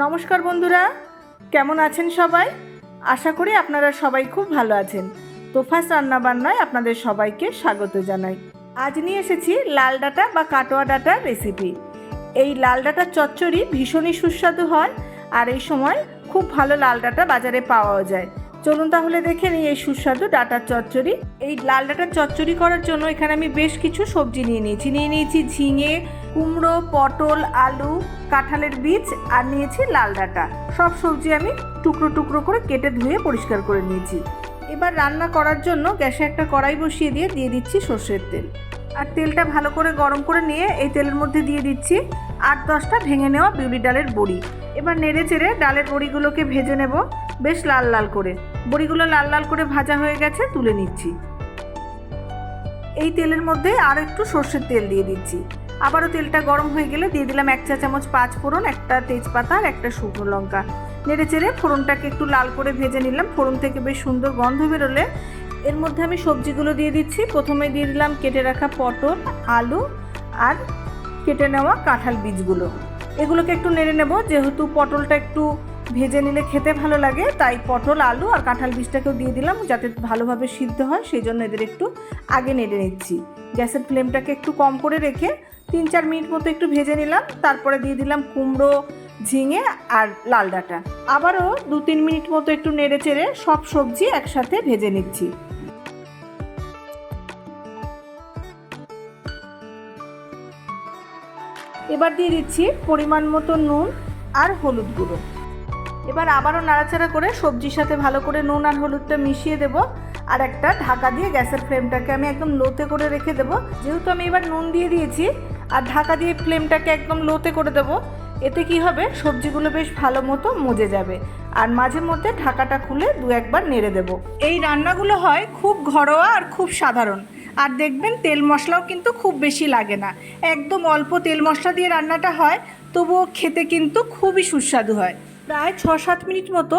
নমস্কার বন্ধুরা, কেমন আছেন সবাই? আশা করি আপনারা সবাই খুব ভালো আছেন। তোফাস রান্নাবান্নায় আপনাদের সবাইকে স্বাগত জানাই। আজ নিয়ে এসেছি লাল ডাঁটা বা কাটোয়া ডাঁটার রেসিপি এই লাল ডাঁটার চচ্চড়ি ভীষণই সুস্বাদু হয় আর এই সময় খুব ভালো লাল ডাঁটা বাজারে পাওয়াও যায়। চলুন তাহলে দেখে নিই এই সুস্বাদু ডাঁটার চচ্চড়ি। এই লাল ডাঁটার চচ্চড়ি করার জন্য এখানে আমি বেশ কিছু সবজি নিয়ে নিয়েছি। নিয়ে নিয়েছি ঝিঙে কুমড়ো, পটল, আলু, কাঁঠালের বীজ আর নিয়েছি লাল ডাঁটা। সব সবজি আমি টুকরো টুকরো করে কেটে ধুয়ে পরিষ্কার করে নিয়েছি। এবার রান্না করার জন্য গ্যাসে একটা কড়াই বসিয়ে দিয়ে দিয়ে দিচ্ছি সর্ষের তেল। আর তেলটা ভালো করে গরম করে নিয়ে এই তেলের মধ্যে দিয়ে দিচ্ছি আট দশটা ভেঙে নেওয়া বিউলি ডালের বড়ি। এবার নেড়ে চেড়ে ডালের বড়িগুলোকে ভেজে নেব বেশ লাল লাল করে। বড়িগুলো লাল লাল করে ভাজা হয়ে গেছে, তুলে নিচ্ছি। এই তেলের মধ্যে আর একটু সর্ষের তেল দিয়ে দিচ্ছি। আবারও তেলটা গরম হয়ে গেলে দিয়ে দিলাম এক চা চামচ পাঁচ ফোড়ন, একটা তেজপাতা আর একটা শুকনো লঙ্কা। নেড়ে চেড়ে ফোড়নটাকে একটু লাল করে ভেজে নিলাম। ফোড়ন থেকে বেশ সুন্দর গন্ধ বেরোলে। এর মধ্যে আমি সবজিগুলো দিয়ে দিচ্ছি। প্রথমে দিয়ে দিলাম কেটে রাখা পটল, আলু আর কেটে নেওয়া কাঁঠাল বীজগুলো। এগুলোকে একটু নেড়ে নেব। যেহেতু পটলটা একটু ভেজে নিলে খেতে ভালো লাগে, তাই পটল, আলু আর কাঁঠাল বীজটাকেও দিয়ে দিলাম যাতে ভালোভাবে সিদ্ধ হয়। সেই জন্য এদের একটু আগে নেড়ে নিচ্ছি। গ্যাসের ফ্লেমটাকে একটু কম করে রেখে তিন চার মিনিট মতো একটু ভেজে নিলাম, তারপরে দিয়ে দিলাম কুমড়ো, ঝিঙে আর লাল ডাঁটা। আবারও দু তিন মিনিট মতো একটু নেড়ে চেড়ে সব সবজি একসাথে ভেজে নিচ্ছি। এবার দিয়ে দিচ্ছি পরিমাণ মতো নুন আর হলুদ গুঁড়ো। এবার আবারও নাড়াচাড়া করে সবজির সাথে ভালো করে নুন আর হলুদটা মিশিয়ে দেব আর একটা ঢাকা দিয়ে গ্যাসের ফ্লেমটাকে আমি একদম লোতে করে রেখে দেবো। যেহেতু আমি এবার নুন দিয়ে দিয়েছি আর ঢাকা দিয়ে ফ্লেমটাকে একদম লোতে করে দেবো। এতে কি হবে? সবজিগুলো বেশ ভালো মতো মজে যাবে। আর মাঝে মধ্যে ঢাকাটা খুলে দু একবার নেড়ে দেব। এই রান্নাগুলো হয় খুব ঘরোয়া আর খুব সাধারণ। আর দেখবেন তেল মশলাও কিন্তু খুব বেশি লাগে না। একদম অল্প তেল মশলা দিয়ে রান্নাটা হয়, তবুও খেতে কিন্তু খুবই সুস্বাদু হয়। প্রায় ছ সাত মিনিট মতো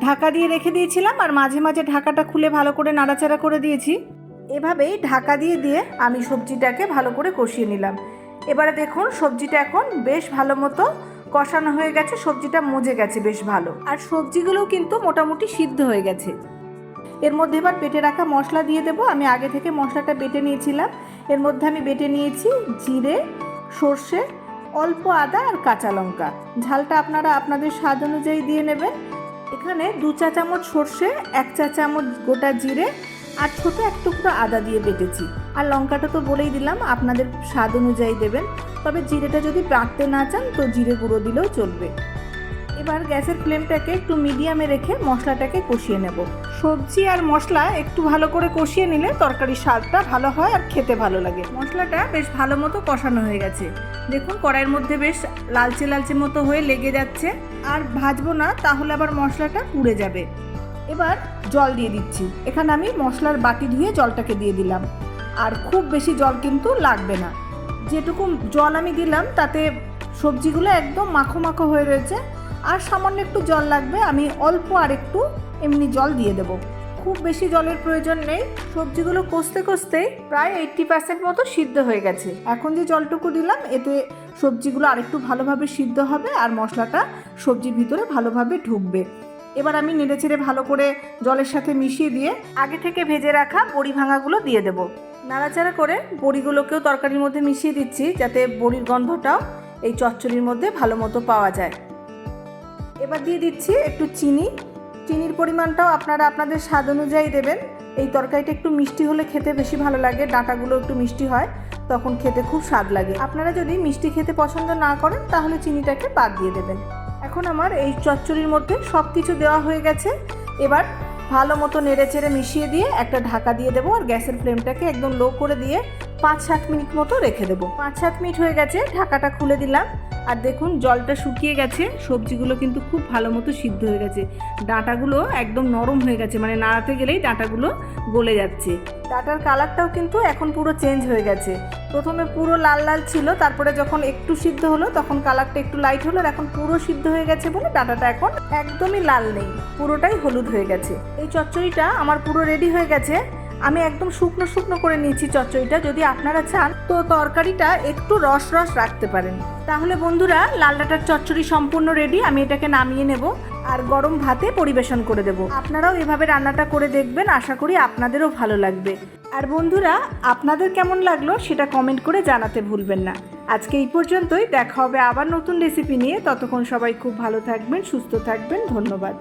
ঢাকা দিয়ে রেখে দিয়েছিলাম আর মাঝে মাঝে ঢাকাটা খুলে ভালো করে নাড়াচাড়া করে দিয়েছি। এভাবেই ঢাকা দিয়ে দিয়ে আমি সবজিটাকে ভালো করে কষিয়ে নিলাম। এবারে দেখুন, সবজিটা এখন বেশ ভালো মতো কষানো হয়ে গেছে, সবজিটা মজে গেছে বেশ ভালো। আর সবজিগুলোও কিন্তু মোটামুটি সিদ্ধ হয়ে গেছে। এর মধ্যে এবার পেটে রাখা মশলা দিয়ে দেবো। আমি আগে থেকে মশলাটা বেটে নিয়েছিলাম। এর মধ্যে আমি বেটে নিয়েছি জিরে, সর্ষে, অল্প আদা আর কাঁচা লঙ্কা। ঝালটা আপনারা আপনাদের স্বাদ অনুযায়ী দিয়ে নেবেন। এখানে দু চা চামচ সর্ষে, এক চা চামচ গোটা জিরে আর ছোটো এক টুকরো আদা দিয়ে বেটেছি। আর লঙ্কাটা তো বলেই দিলাম, আপনাদের স্বাদ অনুযায়ী দেবেন। তবে জিরেটা যদি বাটতে না চান, তো জিরে গুঁড়ো দিলেও চলবে। এবার গ্যাসের ফ্লেমটাকে একটু মিডিয়ামে রেখে মশলাটাকে কষিয়ে নেব। সবজি আর মশলা একটু ভালো করে কষিয়ে নিলে তরকারির স্বাদটা ভালো হয় আর খেতে ভালো লাগে। মশলাটা বেশ ভালো মতো কষানো হয়ে গেছে। দেখুন, কড়াইয়ের মধ্যে বেশ লালচে লালচে মতো হয়ে লেগে যাচ্ছে। আর ভাজবো না, তাহলে আবার মশলাটা পুড়ে যাবে। এবার জল দিয়ে দিচ্ছি। এখানে আমি মশলার বাটি ধুয়ে জলটাকে দিয়ে দিলাম। আর খুব বেশি জল কিন্তু লাগবে না। যেটুকু জল আমি দিলাম, তাতে সবজিগুলো একদম মাখো মাখো হয়ে রয়েছে। আর সামান্য একটু জল লাগবে, আমি অল্প আর একটু এমনি জল দিয়ে দেব। খুব বেশি জলের প্রয়োজন নেই। সবজিগুলো কষতে কষতেই প্রায় এইট্টি পার্সেন্ট মতো সিদ্ধ হয়ে গেছে। এখন যে জলটুকু দিলাম, এতে সবজিগুলো আরেকটু ভালোভাবে সিদ্ধ হবে আর মশলাটা সবজির ভিতরে ভালোভাবে ঢুকবে। এবার আমি নেড়ে চেড়ে ভালো করে জলের সাথে মিশিয়ে দিয়ে আগে থেকে ভেজে রাখা বড়ি ভাঙাগুলো দিয়ে দেব। নাড়াচাড়া করে বড়িগুলোকেও তরকারির মধ্যে মিশিয়ে দিচ্ছি যাতে বড়ির গন্ধটাও এই চচ্চড়ির মধ্যে ভালো মতো পাওয়া যায়। এবার দিয়ে দিচ্ছি একটু চিনি। চিনির পরিমাণটাও আপনারা আপনাদের স্বাদ অনুযায়ী দেবেন। এই তরকারিটা একটু মিষ্টি হলে খেতে বেশি ভালো লাগে, ডাঁটাগুলো একটু মিষ্টি হয়, তখন খেতে খুব স্বাদ লাগে। আপনারা যদি মিষ্টি খেতে পছন্দ না করেন, তাহলে চিনিটাকে বাদ দিয়ে দেবেন। এখন আমার এই চচ্চড়ির মধ্যে সব কিছু দেওয়া হয়ে গেছে। এবার ভালো মতো নেড়ে চেড়ে মিশিয়ে দিয়ে একটা ঢাকা দিয়ে দেবো আর গ্যাসের ফ্লেমটাকে একদম লো করে দিয়ে পাঁচ সাত মিনিট মতো রেখে দেবো। পাঁচ সাত মিনিট হয়ে গেছে, ঢাকাটা খুলে দিলাম। আর দেখুন, জলটা শুকিয়ে গেছে, সবজিগুলো কিন্তু খুব ভালো মতো সিদ্ধ হয়ে গেছে। ডাঁটাগুলো একদম নরম হয়ে গেছে মানে নাড়াতে গেলেই ডাঁটাগুলো গলে যাচ্ছে। ডাঁটার কালারটাও কিন্তু এখন পুরো চেঞ্জ হয়ে গেছে। প্রথমে পুরো লাল লাল ছিল, তারপরে যখন একটু সিদ্ধ হলো, তখন কালারটা একটু লাইট হলো আর এখন পুরো সিদ্ধ হয়ে গেছে বলে ডাঁটাটা এখন একদমই লাল নেই, পুরোটাই হলুদ হয়ে গেছে। এই চচ্চড়িটা আমার পুরো রেডি হয়ে গেছে। আমি একদম শুকনো শুকনো করে নিয়েছি চচ্চড়িটা। যদি আপনারা চান, তো তরকারিটা একটু রস রস রাখতে পারেন। তাহলে বন্ধুরা, লাল ডাটার চচ্চড়ি সম্পূর্ণ রেডি আমি এটাকে নামিয়ে নেব আর গরম ভাতে পরিবেশন করে দেব। আপনারাও এভাবে রান্নাটা করে দেখবেন, আশা করি আপনাদেরও ভালো লাগবে। আর বন্ধুরা, আপনাদের কেমন লাগল সেটা কমেন্ট করে জানাতে ভুলবেন না। আজকে এই পর্যন্তই, দেখা হবে আবার নতুন রেসিপি নিয়ে। ততক্ষণ সবাই খুব ভালো থাকবেন, সুস্থ থাকবেন, ধন্যবাদ।